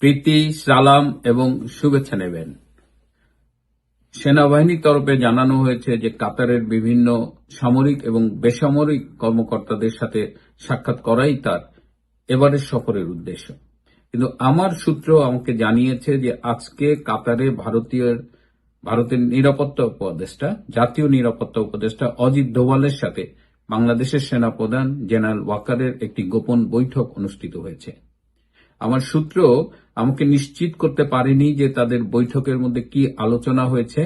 প্রীতি, সালাম এবং শুভেচ্ছা নেবেন। সেনাবাহিনীর তরফে জানানো হয়েছে যে কাতারের বিভিন্ন সামরিক এবং বেসামরিক কর্মকর্তাদের সাথে সাক্ষাৎ করাই তার এবারের সফরের উদ্দেশ্য। কিন্তু আমার সূত্র আমাকে জানিয়েছে যে আজকে কাতারে ভারতীয়, ভারতের নিরাপত্তা উপদেষ্টা, জাতীয় নিরাপত্তা উপদেষ্টা অজিত দোভালের সাথে বাংলাদেশের সেনাপ্রধান জেনারেল ওয়াকারের একটি গোপন বৈঠক অনুষ্ঠিত হয়েছে। আমার সূত্র আমাকে নিশ্চিত করতে পারেনি যে তাদের বৈঠকের মধ্যে কি আলোচনা হয়েছে।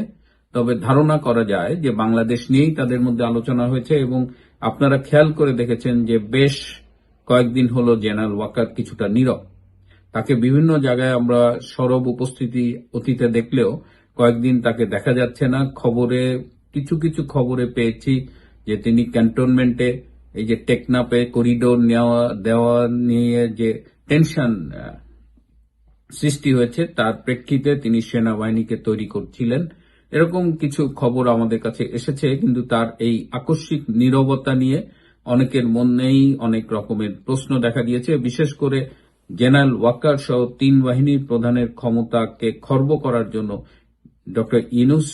তবে ধারণা করা যায় যে বাংলাদেশ নিয়েই তাদের মধ্যে আলোচনা হয়েছে এবং আপনারা খেয়াল করে দেখেছেন যে বেশ কয়েকদিন হলো জেনারেল ওয়াকার কিছুটা নীরব। তাকে বিভিন্ন জায়গায় আমরা সরব উপস্থিতি অতীতে দেখলেও কয়েকদিন তাকে দেখা যাচ্ছে না। খবরে, কিছু কিছু খবরে পেয়েছি যে তিনি ক্যান্টনমেন্টে এই যে টেকনাপে করিডোর নেওয়া, দেওয়া নিয়ে যে টেনশন সৃষ্টি হয়েছে। তার প্রেক্ষিতে তিনি সেনাবাহিনীকে তৈরি করছিলেন। এরকম কিছু খবর আমাদের কাছে এসেছে, কিন্তু তার এই আকস্মিক নীরবতা নিয়ে অনেকের মনেই অনেক রকমের প্রশ্ন দেখা দিয়েছে। বিশেষ করে জেনারেল ওয়াকার সহ তিন বাহিনীর প্রধানের ক্ষমতাকে খর্ব করার জন্য ডক্টর ইনুস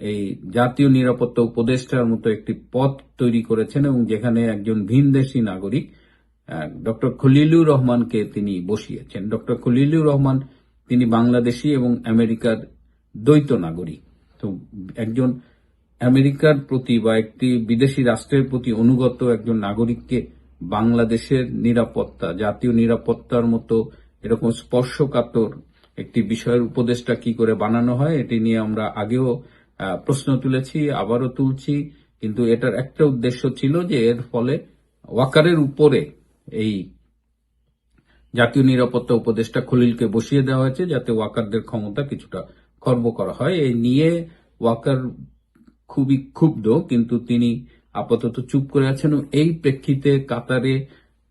এই জাতীয় নিরাপত্তা উপদেষ্টার মতো একটি পথ তৈরি করেছেন এবং যেখানে একজন ভিনদেশী নাগরিক ডক্টর খলিলুর রহমানকে তিনি বসিয়েছেন। ডক্টর খলিলুর রহমান তিনি বাংলাদেশি এবং আমেরিকার দ্বৈত নাগরিক। তো একজন আমেরিকার প্রতি বা একটি বিদেশি রাষ্ট্রের প্রতি অনুগত একজন নাগরিককে বাংলাদেশের নিরাপত্তা, জাতীয় নিরাপত্তার মতো এরকম স্পর্শকাতর একটি বিষয়ের উপদেশটা কি করে বানানো হয়, এটি নিয়ে আমরা আগেও প্রশ্ন তুলেছি, আবারও তুলছি। কিন্তু এটার একটা উদ্দেশ্য ছিল যে এর ফলে ওয়াকারের উপরে এই জাতীয় নিরাপত্তা উপদেষ্টা খলিলকে বসিয়ে দেওয়া হয়েছে যাতে ওয়াকারদের ক্ষমতা কিছুটা খর্ব করা হয়। এই নিয়ে ওয়াকার খুবই ক্ষুব্ধ, কিন্তু তিনি আপাতত চুপ করে আছেন। এই প্রেক্ষিতে কাতারে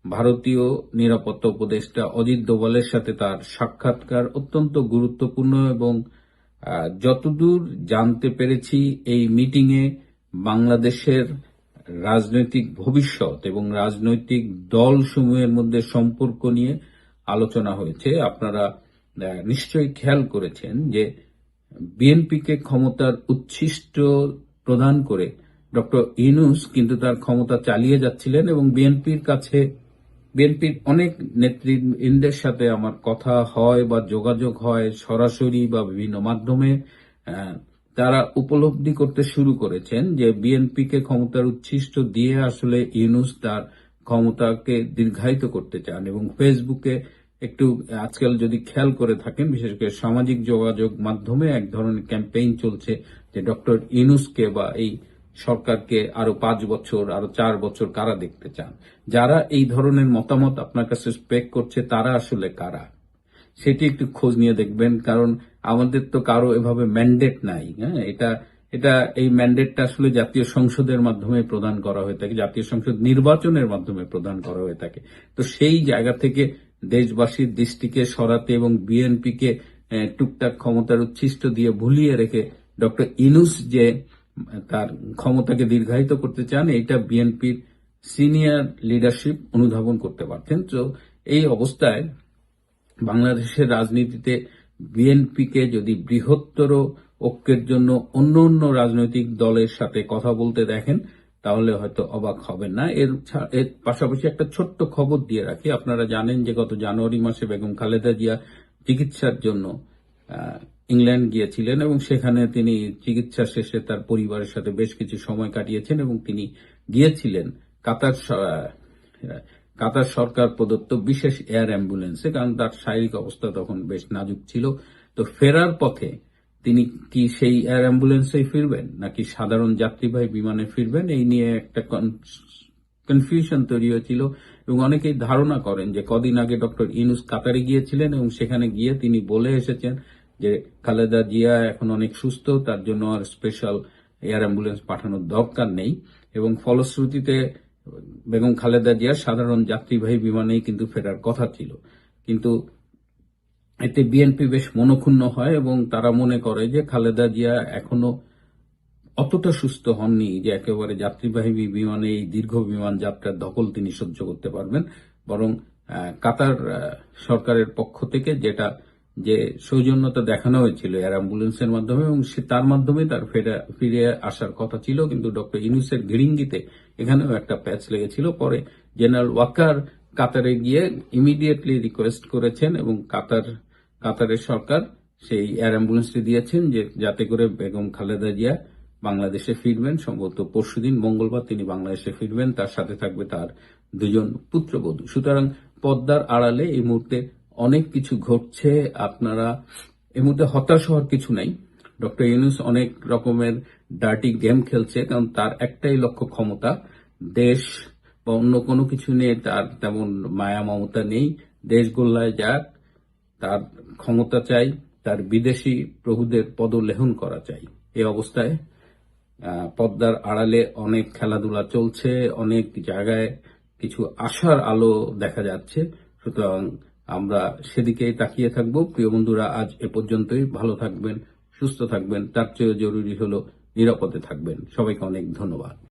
ভারতীয় নিরাপত্তা উপদেষ্টা অজিত দোভালের সাথে তার সাক্ষাৎকার অত্যন্ত গুরুত্বপূর্ণ এবং যতদূর জানতে পেরেছি, এই মিটিংয়ে বাংলাদেশের রাজনৈতিক ভবিষ্যৎ এবং রাজনৈতিক দলসমূহের মধ্যে সম্পর্ক নিয়ে আলোচনা হয়েছে। আপনারা নিশ্চয়ই খেয়াল করেছেন যে বিএনপিকে ক্ষমতার উচ্ছিষ্ট প্রদান করে ডক্টর ইনুস কিন্তু তার ক্ষমতা চালিয়ে যাচ্ছিলেন এবং বিএনপির কাছে, বিএনপির অনেক নেতৃবৃন্দের সাথে আমার কথা হয় বা যোগাযোগ হয় সরাসরি বা বিভিন্ন মাধ্যমে তারা উপলব্ধি করতে শুরু করেছেন যে বিএনপিকে ক্ষমতার উচ্ছিষ্ট দিয়ে আসলে ইউনুস তার ক্ষমতাকে দীর্ঘায়িত করতে চান এবং ফেসবুকে একটু আজকাল যদি খেয়াল করে থাকেন, বিশেষ করে সামাজিক যোগাযোগ মাধ্যমে এক ধরনের ক্যাম্পেইন চলছে যে ডক্টর ইনুসকে বা এই সরকারকে আরও পাঁচ বছর, আরও চার বছর কারা দেখতে চান? যারা এই ধরনের মতামত আপনার কাছে স্পেক করছে, তারা আসলে কারা? সেটি একটু খোঁজ নিয়ে দেখবেন, কারণ আমাদের তো কারও এভাবে ম্যান্ডেট নাই হ্যাঁ? এটা এটা এই ম্যান্ডেটটা আসলে জাতীয় সংসদের মাধ্যমে প্রদান করা হয়ে থাকে, জাতীয় সংসদ নির্বাচনের মাধ্যমে প্রদান করা হয়ে থাকে। তো সেই জায়গা থেকে দেশবাসীর দৃষ্টিকে সরাতে এবং বিএনপিকে টুকটাক ক্ষমতার উচ্ছিষ্ট দিয়ে ভুলিয়ে রেখে ডক্টর ইনুস যে, তার ক্ষমতাকে দীর্ঘায়িত করতে চান এটা বিএনপির সিনিয়র লিডারশিপ অনুধাবন করতে পারতেন। তো এই অবস্থায় বাংলাদেশের রাজনীতিতে বিএনপিকে যদি বৃহত্তর ঐক্যের জন্য অন্য অন্য রাজনৈতিক দলের সাথে কথা বলতে দেখেন, তাহলে হয়তো অবাক হবেন না। এর এর পাশাপাশি একটা ছোট্ট খবর দিয়ে রাখি। আপনারা জানেন যে গত জানুয়ারি মাসে বেগম খালেদা জিয়া চিকিৎসার জন্য ইংল্যান্ড গিয়েছিলেন এবং সেখানে তিনি চিকিৎসা শেষে তার পরিবারের সাথে বেশ কিছু সময় কাটিয়েছেন এবং তিনি গিয়েছিলেন কাতার কাতার সরকার প্রদত্ত বিশেষ এয়ার অ্যাম্বুলেন্সে, কারণ তার শারীরিক অবস্থা তখন বেশ নাজুক ছিল। তো ফেরার পথে তিনি কি সেই এয়ার অ্যাম্বুলেন্সেই ফিরবেন, নাকি সাধারণ যাত্রীবাহী বিমানে ফিরবেন? এই নিয়ে একটা কনফিউশন তৈরি হয়েছিল, এবং অনেকেই ধারণা করেন যে কদিন আগে ডক্টর ইনুস কাতারে গিয়েছিলেন, এবং সেখানে গিয়ে তিনি বলে এসেছেন যে খালেদা জিয়া এখন অনেক সুস্থ, তার জন্য আর স্পেশাল এয়ার অ্যাম্বুলেন্স পাঠানোর দরকার নেই। এবং ফলশ্রুতিতে বেগম খালেদা জিয়া সাধারণ যাত্রীবাহী বিমানেই কিন্তু ফেরার কথা ছিল। কিন্তু এতে বিএনপি বেশ মনক্ষুণ্ণ হয় এবং তারা মনে করে যে খালেদা জিয়া এখনও অতটা সুস্থ হননি যে একেবারে যাত্রীবাহী বিমানে এই দীর্ঘ বিমান যাত্রার দখল তিনি সহ্য করতে পারবেন। বরং কাতার সরকারের পক্ষ থেকে যেটা যে সৌজন্যতা দেখানো হয়েছিল এয়ার অ্যাম্বুলেন্সের মাধ্যমে এবং সে তার মাধ্যমে তার ফেরা- আসার কথা ছিল। কিন্তু ডক্টর ইনুসের গিরিঙ্গিতে এখানেও একটা প্যাচ লেগেছিল। পরে জেনারেল ওয়াকার কাতারে গিয়ে ইমিডিয়েটলি রিকোয়েস্ট করেছেন এবং কাতার, কাতারের সরকার সেই এয়ার অ্যাম্বুলেন্সটি দিয়েছেন যে যাতে করে বেগম খালেদা জিয়া বাংলাদেশে ফিরবেন। সম্ভবত পরশুদিন মঙ্গলবার তিনি বাংলাদেশে ফিরবেন। তার সাথে থাকবে তার দুজন পুত্রবধূ। সুতরাং পদ্মার আড়ালে এই মুহূর্তে অনেক কিছু ঘটছে, আপনারা এই মুহূর্তে হতাশ হওয়ার কিছু নাই। ডক্টর ইউনুস অনেক রকমের ডার্টি গেম খেলছে, কারণ তার একটাই লক্ষ্য ক্ষমতা, দেশ বা অন্য কোনো কিছু নিয়ে তার তেমন মায়া মমতা নেই। দেশ গোল্লায় যাক, তার ক্ষমতা চাই, তার বিদেশি প্রভুদের পদলেহন করা চাই। এই অবস্থায় পদ্মার আড়ালে অনেক খেলাধুলা চলছে, অনেক জায়গায় কিছু আশার আলো দেখা যাচ্ছে। সুতরাং আমরা সেদিকেই তাকিয়ে থাকব। প্রিয় বন্ধুরা, আজ এ পর্যন্তই। ভালো থাকবেন, সুস্থ থাকবেন। তার চেয়ে জরুরি হলো নিরাপদে থাকবেন। সবাইকে অনেক ধন্যবাদ।